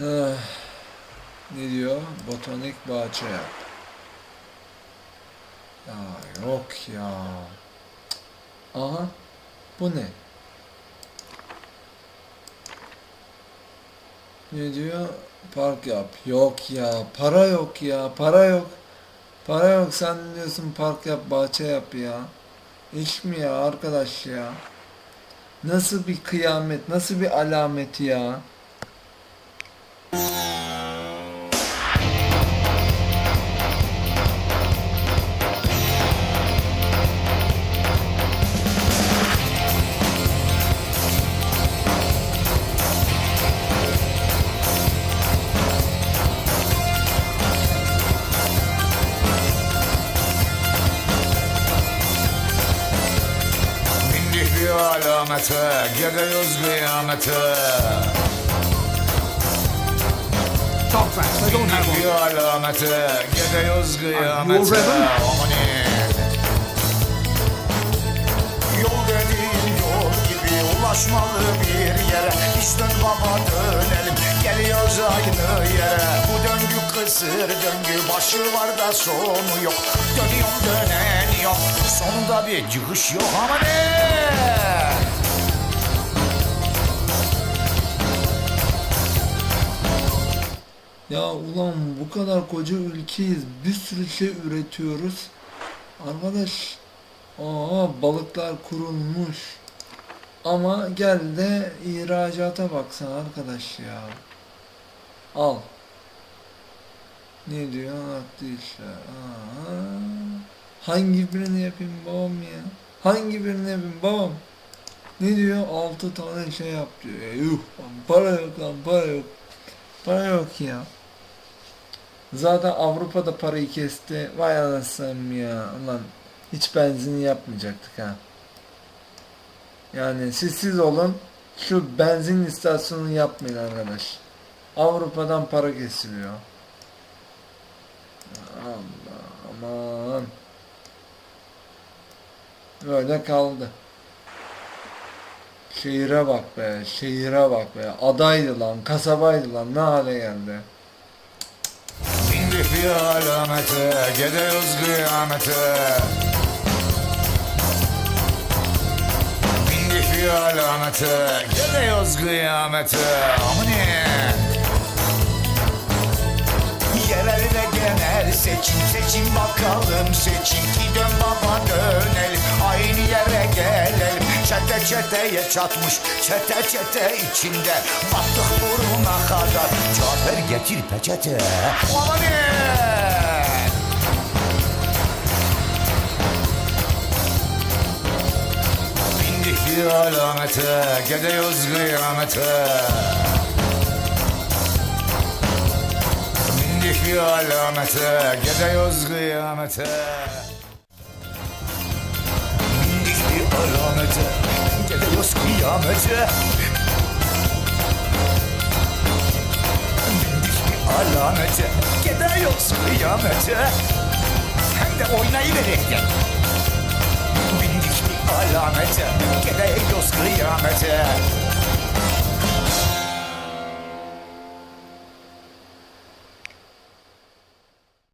Eh, ne diyor? Botanik bahçe yap. Ya yok ya. Aha. Bu ne? Ne diyor? Park yap. Yok ya. Para yok ya. Para yok. Para yok. Sen diyorsun park yap, bahçe yap ya. İş mi ya arkadaş ya? Nasıl bir kıyamet, nasıl bir alamet ya? Bir alamete, gidiyoruz kıyamete. Fast, I don't have one. alamete, kıyamete. Reverend? Amanin. Yol dediğin yol gibi ulaşmalı bir yere Biz dön baba dönelim geliyoruz aynı yere Bu döngü kısır döngü başı var da sonu yok Dönüyorum dönen yok sonunda bir çıkış yok ama Ya ulan bu kadar koca ülkeyiz. Bir sürü şey üretiyoruz. Arkadaş, aa balıklar kurulmuş. Ama gel de ihracata baksana arkadaş ya. Al. Ne diyor? Aklı işler. Aa. Hangi birini yapayım babam ya? Hangi birini yapayım babam? Ne diyor? Altı tane şey yap diyor. Ya, yuh para yok lan para yok. Para yok ya. Zaten Avrupa'da parayı kesti. Vay anasım ya. Ulan hiç benzin yapmayacaktık ha. Yani siz siz olun. Şu benzin istasyonunu yapmayın arkadaş. Avrupa'dan para kesiliyor. Allah aman. Böyle kaldı. Şehire bak be, şehire bak be. Adaydı lan, kasabaydı lan. Ne hale geldi. Bindik bir alamete, gidiyoruz kıyamete. Bindik bir alamete, gidiyoruz kıyamete. Amanin. Yerel ve genel seçim seçim bakalım seçim ki dön çete çeteye çatmış çete çete içinde battık burnuna kadar. Cafer getir peçete. Aman Bindik bir alamete gidiyoruz kıyamete. Bindik bir alamete gidiyoruz kıyamete. Bindik bir alamete gidiyoruz kıyamete. Bindik bir alamete? Gidiyoruz kıyamete. Hem de oynayıverecek Bindik bir alamete? Gidiyoruz kıyamete